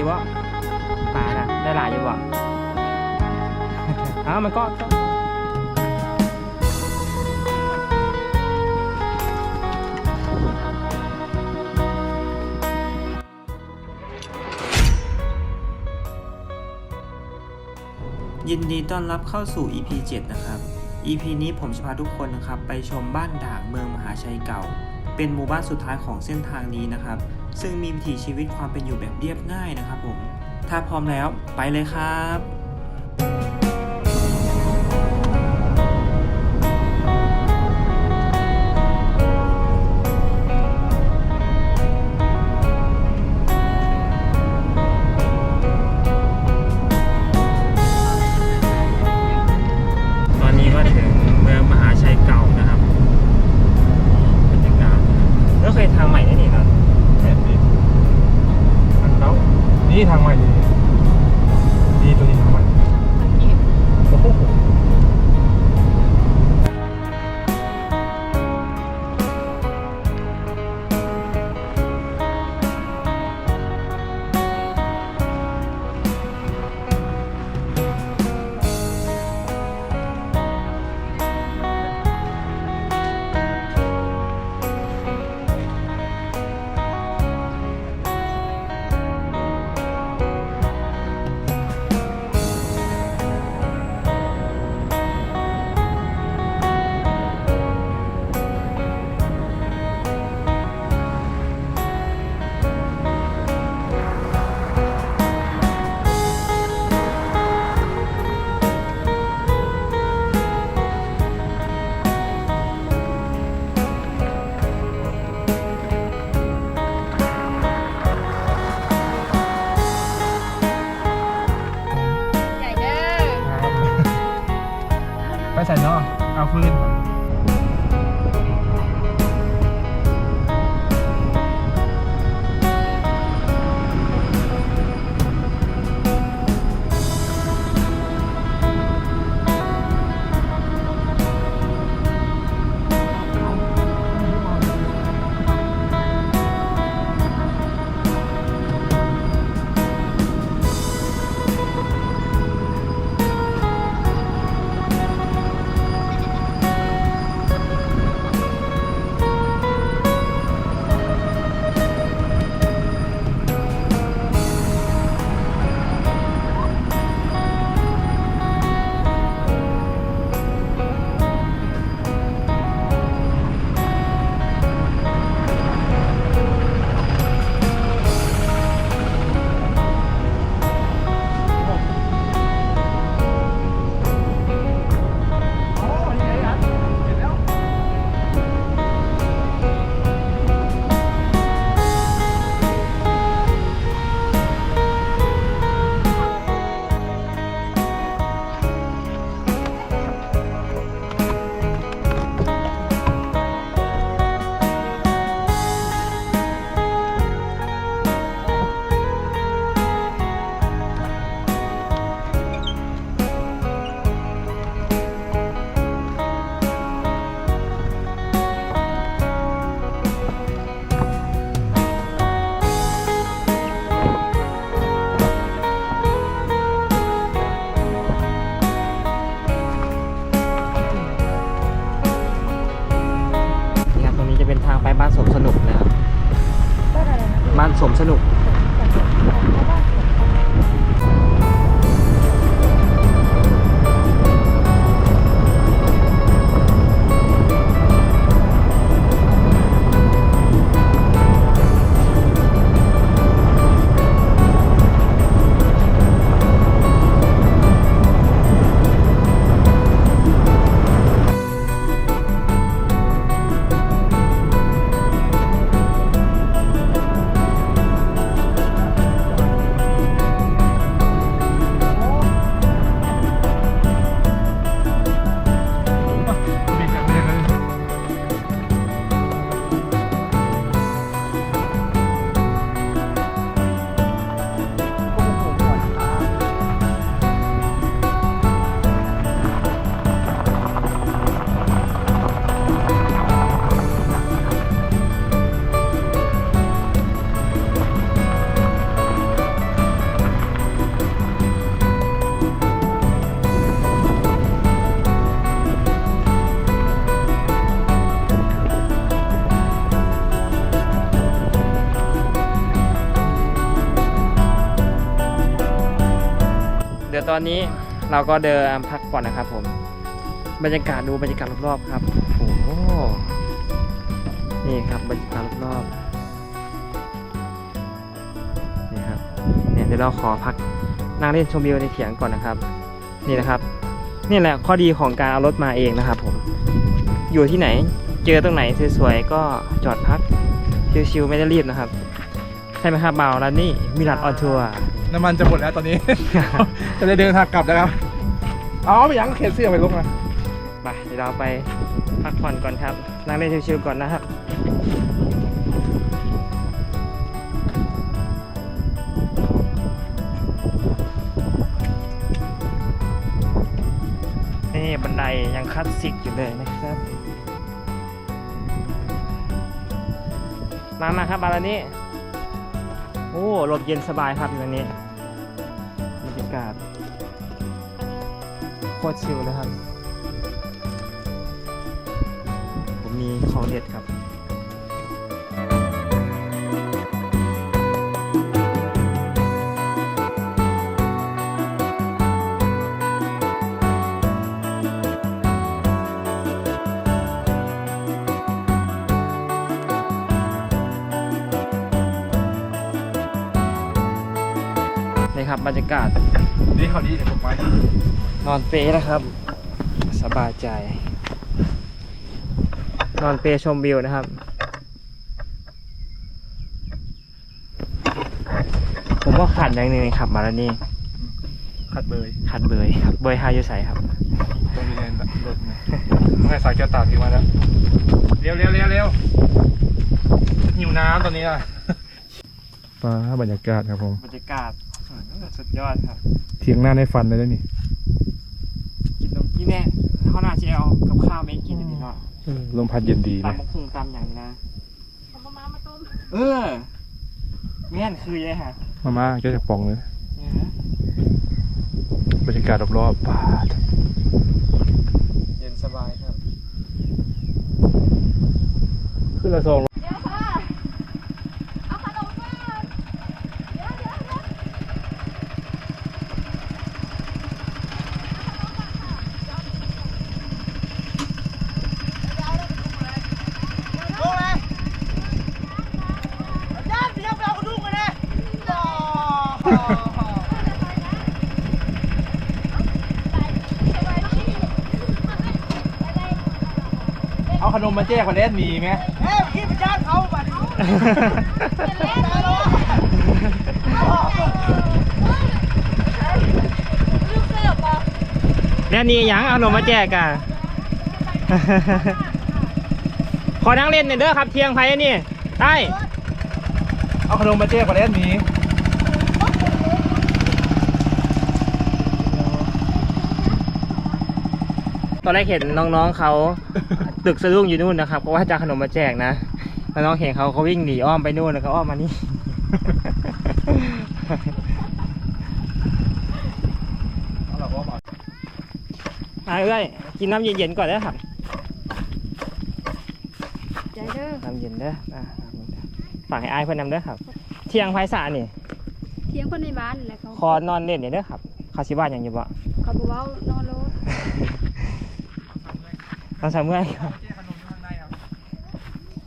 อยู่บ่ปลาน่ะได้หลายอยู่บ่อ้าวมันก็ก็ยินดีต้อนรับเข้าสู่ EP 7 นะครับ EP นี้ผมจะพาทุกคนนะครับ ไปชมบ้านด่างเมืองมหาชัยเก่า เป็นหมู่บ้านสุดท้ายของเส้นทางนี้นะครับ ซึ่งมีวิถีชีวิตความเป็นอยู่แบบเรียบง่ายนะครับผม ถ้าพร้อมแล้วไปเลยครับ สมสนุก ตอนนี้เราก็เดินพักก่อนนะครับผม บรรยากาศดูบรรยากาศรอบๆครับโอ้โหนี่ครับบรรยากาศรอบๆนี่ครับเนี่ยเดี๋ยวเราขอพักนั่งเล่นชมวิวในเถียงก่อนนะครับ นี่นะครับนี่แหละข้อดีของการเอารถมาเองนะครับผม อยู่ที่ไหนเจอตรงไหนสวยๆก็จอดพักชิวๆไม่ได้รีบนะครับ ใช่ไหมครับเบาร้านนี้มิลัดออนทัวร์ น้ำมันจะหมดแล้วตอนนี้ จะได้เดินทางกลับแล้วครับเอาไปยังเขียนเสื้อไปลงมาไปเดี๋ยวเราไปพักผ่อนก่อนครับ นั่งเล่นชิวๆก่อนนะครับนี่บันไดยังคลาสสิกอยู่เลยนะครับ มามาครับบาลานี้ โอ้ลมเย็นสบายครับอยู่ตรงนี้บรรยากาศโคตรชิลเลยครับ ผมมีของเด็ดครับ ครับบรรยากาศ นี่เขาดีเดี๋ยวผมไปนอนเปรย์นะครับ สบายใจ นอนเปรย์ชมวิวนะครับ ผมก็ขาดอย่างหนึ่งครับ มาแล้วนี่ขัดเบยขาดเบยครับเบยฮายุใส่ครับตรงนี้ในรถนะต้องให้สายแก้วตาทิ้งไว้แล้วเร็วเร็วเร็วเร็วหิวน้ำตอนนี้อะฟ้าบรรยากาศครับผม บรรยากาศ สุดยอดครับเทียงหน้าในฟันเลยนะนี่ กินนมที่แน่เขาน่าจะเอากับข้าวไม่กินอันนี้เนาะลมพัดเย็นดีตามนะมะคุงตามอย่างนี้นะ เอามามามาต้มเออแม่นคือเลยฮะมาม่าแก้วจะปองเลยเนี่ยนะบรรยากาศรอบๆป่าเย็นสบายครับ ขึ้นละซอง เดี๋ยวค่ะ เอาขนมก่อนเดี๋ยวเดี๋ยวเดี๋ยว เอา ขนมมาแจ้คนเล่นมีไหมลูกเสือกบอกแล้วนี่หยังเอาหนมมาแจกอะขอนั่งเล่นหน่อยเด้อครับเที่ยงไพ่นี่ได้เอาขนมมาแจ้คนเล่นมี ตอนแรกเห็นน้องๆเขาตึกสะดุ้งอยู่นู่นนะครับเพราะว่าจะเอาขนมมาแจกนะแล้วน้องเห็นเขาเขาวิ่งหนีอ้อมไปนู่นแล้วก็อ้อมมานี่เอาหรอว่าอะเอ้ยกินน้ำเย็นๆก่อนเด้อครับใจเด้อน้ำเย็นเด้ออะฝากให้อายเพื่อนนำเด้อครับ เที่ยงไพ่สะนี่เถียงคนในบ้านแหละเขาขอนอนเล่นเนี่อยเด้อครับเขาสิบ้านอย่างอยู่บ่เขาบอกว่านอนรถ ตอนสามเมื่อยครับ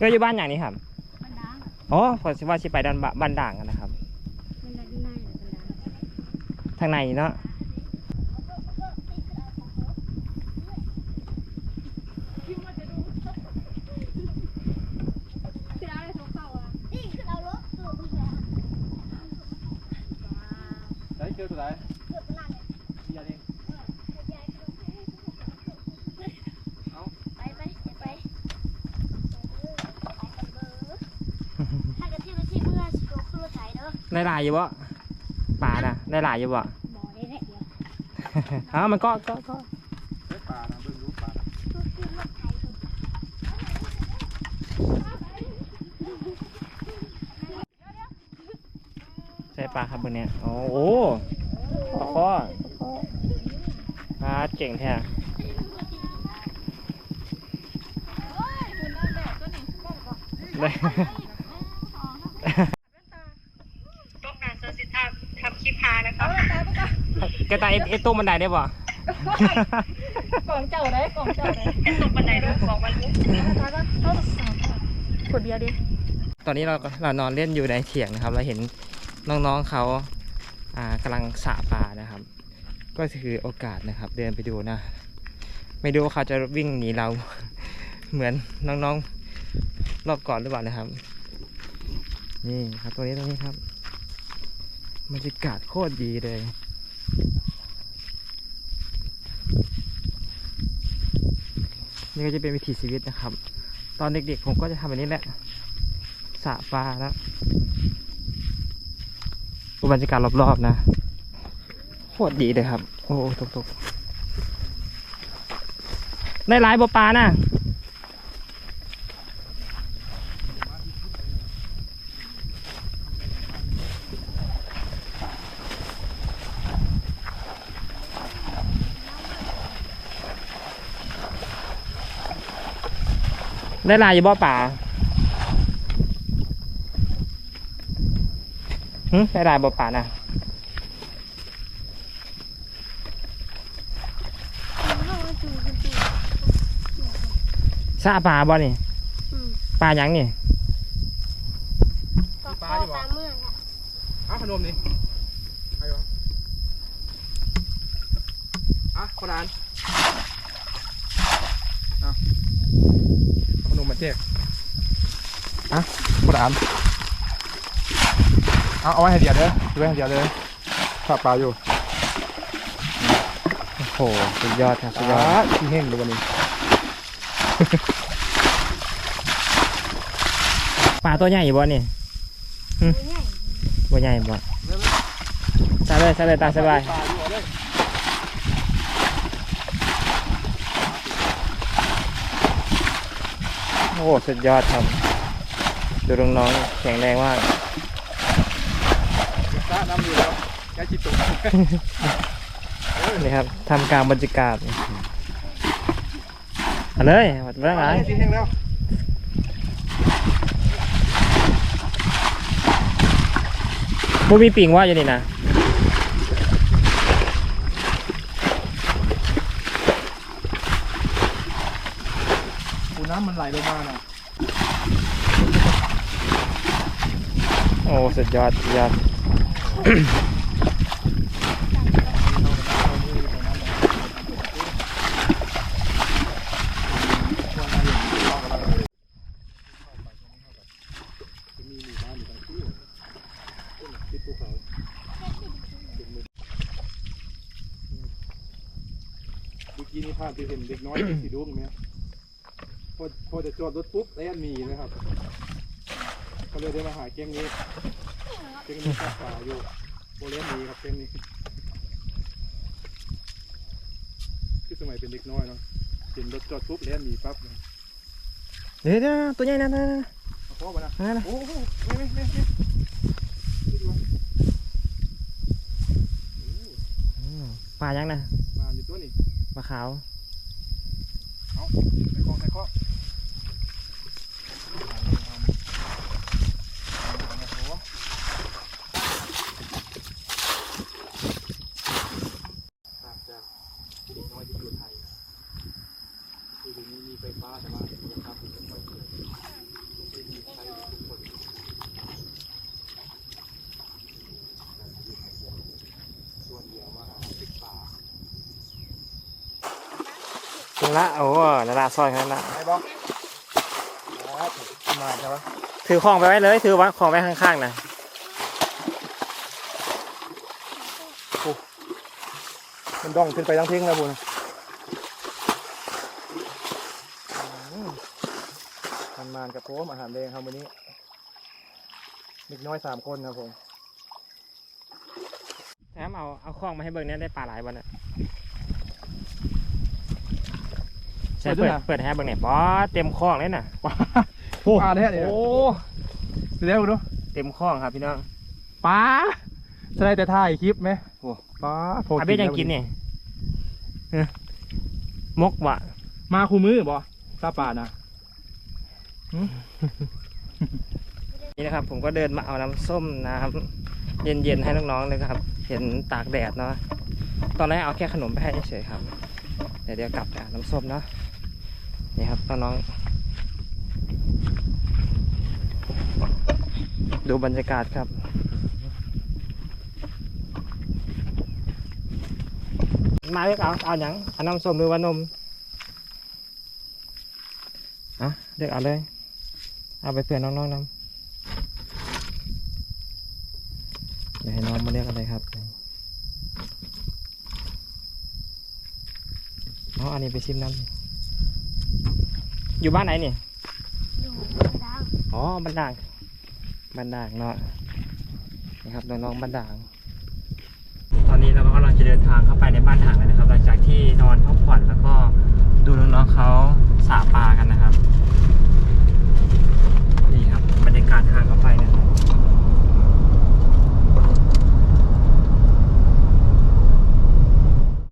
ก็อยู่บ้านอย่างนี้ครับมันดังอ๋อขอสิว่าสิไปด้านบบ้านด่างกันนะครับมันดังในแหละมันดังทางในเนาะ คือเอาอะไรทุกเข้าอะ ได้เจอตัวไหนยาเอง ไปไปเดี๋ยวไปถ้ากันที่ไปที่เมื่อสิโกคือรถ ไถเด้อได้หลายอยู่บ่ป่าน่ะได้หลายอยู่บ่บ่ได้แน่เดียวอ้าวมันก็ก็ก็ได้ปลานะเบิ่งรู้ปลาคือคือรถไถคือใช่ปลาครับบนเนี้ยโอ้โหปลาคอปลาเก่งแท้ได้ต้องการเซอร์ซิททำคลิปหานะครับ กระต่ายเอตรงบันไดได้บ่กล่องเจ้าได้กล่องเจ้าได้ตกบันไดด้วยกล่องมันแล้วก็เข้าสามขวดเดียวดิตอนนี้เราก็เรานอนเล่นอยู่ในเถียงนะครับ เราเห็นน้องๆเขาอ่ากำลังสระปลานะครับ ก็คือโอกาสนะครับ เดินไปดูนะ ไม่รู้ว่าเขาจะวิ่งหนีเรา เหมือนน้องๆรอบก่อนหรือเปล่านะครับ นี่ครับตรงนี้ตรงนี้ครับบรรยากาศโคตรดีเลย นี่ก็จะเป็นวิถีชีวิตนะครับ ตอนเด็กๆผมก็จะทำแบบนี้แหละสระปลานะปูบรรยากาศรอบๆนะโคตรดีเลยครับ โอ้ตกตกๆได้หลายบ่ปลานะ ได้หลายอยู่บ่ป่าหึได้หลายบ่ป่านะสระปลาบ่นี่อืมปลาหยังนี่ปลาปลาเมื่อละอ้าขนมนี่ใครวะอะคนร้านเอา เอาขนมมาแจกอะคนร้านเอาเอาไว้ให้เดียวเด้อเอาไว้ให้เดียวเลยฝากปลาอยู่โอ้โหสุดยอดครับสุดยปอลาดที่แห้งเลยวันนี้ ปลาตัวใหญ่อยู่บ่นี่ตัวใหญ่บ่ใหญ่บ่ใส่เลยใส่เลยตามสบาย ปลาอยู่เอาเลย โอ้โหสุดยอดครับดูน้องๆแข็งแรงมากปลาน้ำอยู่แล้วแค่จิตตกนี่ครับทำกลางบรรยากาศเอาเลยวัดเรื่องอะไรที่แห้งแล้วบ่มีปิงว่าอยู่นี่นะำมันไหลลงมาน่ะโอ้สุดยอดสุดยอดมีหมู่บ้านอยู่ทางที่ต้นติดภูเขาจุดหนึ่งเมื่อกี้นี่ภาพที่เห็นเด็กน้อยที่สีดวงไหมพ อพอจะจอดรถปุ๊บแล่นหนีนะครับ ก็เลยได้มาหาเก้งนี้เก้งนี้ข้าป่าอยู่โบเล่นหนีครับเก้งนี้คือสมัยเป็นเด็กน้อยเนาะเห็นรถจอดปุ๊บแล่นหนีปั๊บเลยเดี๋ยวเดี๋ยวตัวใหญ่นะนะนะเอาพ่อมานะนะนะโอ้โหไม่ไม่ไม่ไม่ดูดิวะอืมปลายังนะมาอยู่ตัวนี้ปลาขาวใส่ข้อใส่ข้อจากเด็กน้อยที่อยู่ไทยนะคือเดี๋ยวนี้มีไฟฟ้าแต่ว่าครับไม่ค่อยเกิดไม่มีใช้ทุกคนส่วนเดียวมาหาติดป่า กิน ละโอ้นาราซอยขนาดนั้นละไอ้บอกมาใช่ปะถือของไปไว้เลย ถือวางของไว้ข้างๆนะมันด่องขึ้นไปทั้งเพ่งนะบุญทำมานกับผมอาหารแดงครับวันนี้เด็กน้อยสามคนครับผมแถมเอาเอาของมาให้เบิ่งเนี่ยได้ปลาหลายวันอะ ใช่เปิดเปิดให้เบิ่งเนี่ยบอเต็มคลองเลยน่ะโอ้ปลาแท้เนี่ยโอ้เดี๋ยวดูเต็มคลองครับพี่น้องปลาจะได้แต่ถ่ายคลิปไหมโอ้ปลาโพอาเบสยังกินนี่เอ้อมกวะมาคู่มือบ่ซาปลานะนี่นะครับ ผมก็เดินมาเอาน้ำส้มน้ำเย็นๆให้น้องๆเลยครับ เห็นตากแดดเนาะตอนแรกเอาแค่ขนมไปให้เฉยๆครับ เดี๋ยวเดี๋ยวกลับจากน้ำส้มเนาะ นี่ครับน้องดูบรรยากาศครับ มาเลือกเอา เอาอย่างเอาน้ำส้มหรือว่านมอะเลือกเอาเลย เอาไปเพื่อนน้องๆนำเดี๋ยวให้น้องมาเลือกอะไรครับเอาอันนี้ไปชิมน้ำ อยู่บ้านไหนนี่อยู่ดางอ๋อบ้านด่างบ้านด่างเนาะนะครับน้องๆบ้านด่าง ตอนนี้เราก็กำลังจะเดินทางเข้าไปในบ้านด่างแล้วนะครับ หลังจากที่นอนพักผ่อนแล้วก็ดูน้องๆเขาสาปลากันนะครับ นี่ครับบรรยากาศทางเข้าไปนะครับ